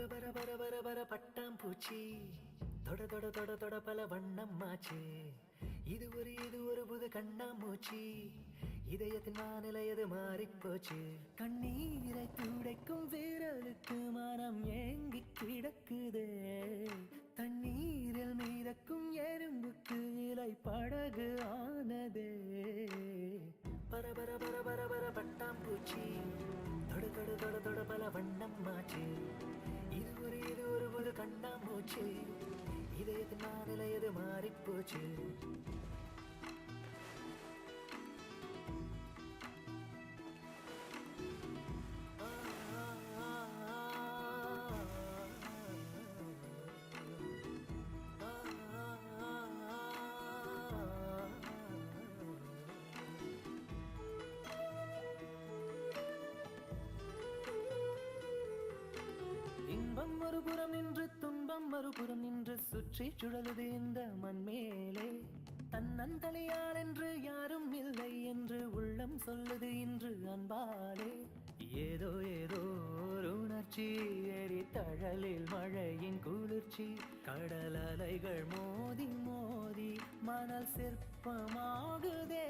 பர பர பர பர பர பட்டாம்பூச்சி தொட தொட தொட தொட பல வண்ணம் ஆச்சு. இது ஒரு இது ஒரு புது கண்ணாமூச்சி. இதயத்தின் வானிலையது மாறிப்போச்சு கண்ணீரை துடைக்கும் வீரலுக்கு மனம் ஏங்கி கிடக்குது. தண்ணீரில் மீதக்கும் எறும்புக்கு இலை படகு ஆனது. பர பர பர பர பர பட்டாம்பூச்சி கண்ணாமூச்சு இதயத்தின் வானிலையது மாறிப்போச்சு இன்பம் ஒரு புறம் நின்று துன்பம் சுற்றி சுழலுது இந்த மண்மேலே தன்னந்தலையால் என்று யாரும் இல்லை என்று உள்ளம் சொல்லுது இன்று அன்பாலே. ஏதோ ஏதோ ஒரு உணர்ச்சி எரி தழலில் மழையின் குளிர்ச்சி கடல் அலைகள் மோதி மோதி மணல் சிற்பமாகுதே.